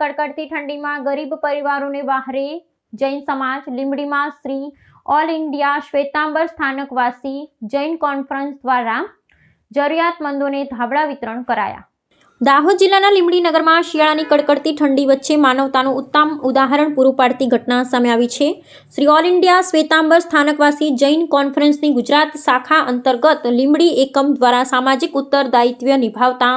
કડકડતી ઠંડીમાં ગરીબ પરિવારોને બહારે જૈન સમાજ, લીંબડીમાં Shri all India Shwetambar Sthanakvasi Jain conference દ્વારા જરૂરિયાતમંદોને ધાબળા વિતરણ કરાયા. દાહોદ જિલ્લાના લીંબડી નગરમાં શિયાળાની કડકડતી ઠંડી વચ્ચે માનવતાનું ઉત્તમ ઉદાહરણ પૂરું પાડતી ઘટના સામે આવી છે. શ્રી ઓલ ઇન્ડિયા શ્વેતાંબર સ્થાનકવાસી જૈન કોન્ફરન્સની ગુજરાત શાખા અંતર્ગત લીંબડી એકમ દ્વારા સામાજિક ઉત્તરદાયિત્વ નિભાવતા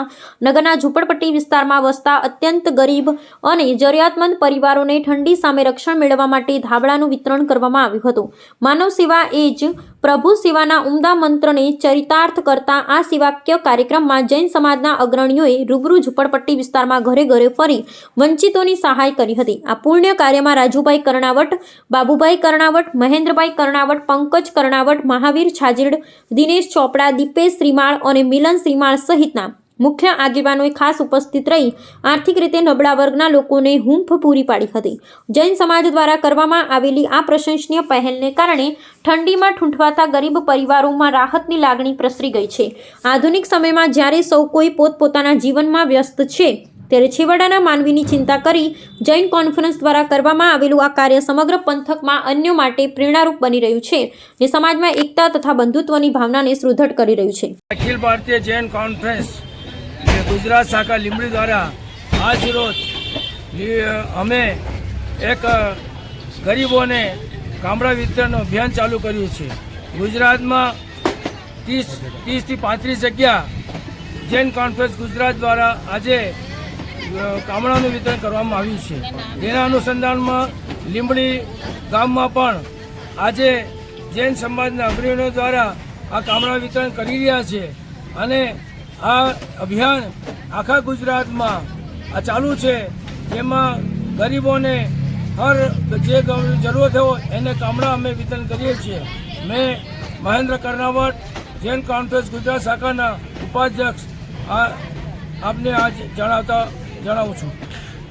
નગરના ઝૂંપડપટ્ટી વિસ્તારમાં વસતા અત્યંત ગરીબ અને જરૂરિયાતમંદ પરિવારોને ઠંડી સામે રક્ષણ મેળવવા માટે ધાબળાનું વિતરણ કરવામાં આવ્યું હતું. માનવ સેવા એ જ પ્રભુ સેવાના ઉમદા મંત્રને ચરિતાર્થ કરતા આ સેવાક્ય કાર્યક્રમમાં જૈન સમાજના અગ્રણીઓએ રૂબરૂ ઝુંપડપટ્ટી વિસ્તારમાં ઘરે ઘરે ફરી વંચિતોની સહાય કરી હતી. આ પુણ્ય કાર્યમાં રાજુભાઈ કર્ણાવટ, બાબુભાઈ કર્ણાવટ, મહેન્દ્રભાઈ કર્ણાવટ, પંકજ કર્ણાવટ, મહાવીર છાજીડ, દિનેશ ચોપડા, દીપેશ શ્રીમાળ અને મિલન શ્રીમાળ સહિતના મુખ્ય આગેવાનોએ ખાસ ઉપસ્થિત રહી આર્થિક રીતે નબળા વર્ગના લોકોને હૂંફ પૂરી પાડી હતી. જૈન સમાજ દ્વારા કરવામાં આવેલી આ પ્રશંસનીય પહેલને કારણે ઠંડીમાં ઠૂંઠવાતા ગરીબ પરિવારોમાં રાહતની લાગણી પ્રસરી ગઈ છે. આધુનિક સમયમાં જ્યારે સૌ કોઈ પોતપોતાના જીવનમાં વ્યસ્ત છે, ત્યારે છેવાડાના માનવીની ચિંતા કરી જૈન કોન્ફરન્સ દ્વારા કરવામાં આવેલું આ કાર્ય સમગ્ર પંથકમાં અન્યો માટે પ્રેરણારૂપ બની રહ્યું છે જે સમાજમાં એકતા તથા બંધુત્વની ભાવનાને સુદૃઢ કરી રહ્યું છે. અખિલ ભારતીય જૈન કોન્ફરન્સ ગુજરાત શાખા લીંબડી દ્વારા આજ રોજ અમે એક ગરીબોને ગામડા વિતરણ અભિયાન ચાલુ કર્યું છે. ગુજરાતમાં ત્રીસ, ત્રીસથી પાંત્રીસ જગ્યા જૈન કોન્ફરન્સ ગુજરાત દ્વારા આજે કામડાનું વિતરણ કરવામાં આવ્યું છે. તેના અનુસંધાનમાં લીંબડી ગામમાં પણ આજે જૈન સમાજના અગ્રણીઓ દ્વારા આ ગામડા વિતરણ કરી રહ્યા છે અને આ અભિયાન આખા ગુજરાતમાં આ ચાલુ છે. જેમાં ગરીબોને હર જે જરૂરત હોય એને કામડા અમે વિતરણ કરીએ છીએ. મેં મહેન્દ્ર કર્ણાવટ જૈન કોન્ફરન્સ ગુજરાત શાખાના ઉપાધ્યક્ષ આ આપને આજ જણાવતા જણાવું છું.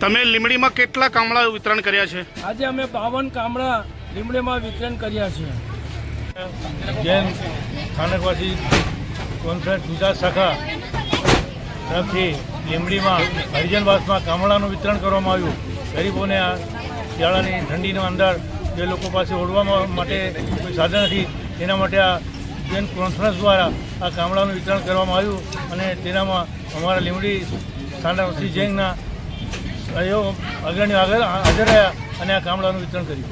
તમે લીમડીમાં કેટલા કામળા વિતરણ કર્યા છે? આજે અમે બાવન કામડા લીમડીમાં વિતરણ કર્યા છે. જૈન સ્થાનકવાસી કોન્ફરન્સ ગુજરાત શાખા તરફથી લીંબડીમાં, હરિજનવાસમાં કામળાનું વિતરણ કરવામાં આવ્યું. ગરીબોને આ શિયાળાની ઠંડીનો અંદર જે લોકો પાસે ઓળવામાં માટે કોઈ સાધન નથી, તેના માટે આ જેન કોન્ફરન્સ દ્વારા આ કામળાનું વિતરણ કરવામાં આવ્યું અને તેનામાં અમારા લીંબડી સાંડા શ્રી જૈનના અગ્રણીઓ આગળ હાજર રહ્યા અને આ કામળાનું વિતરણ કર્યું.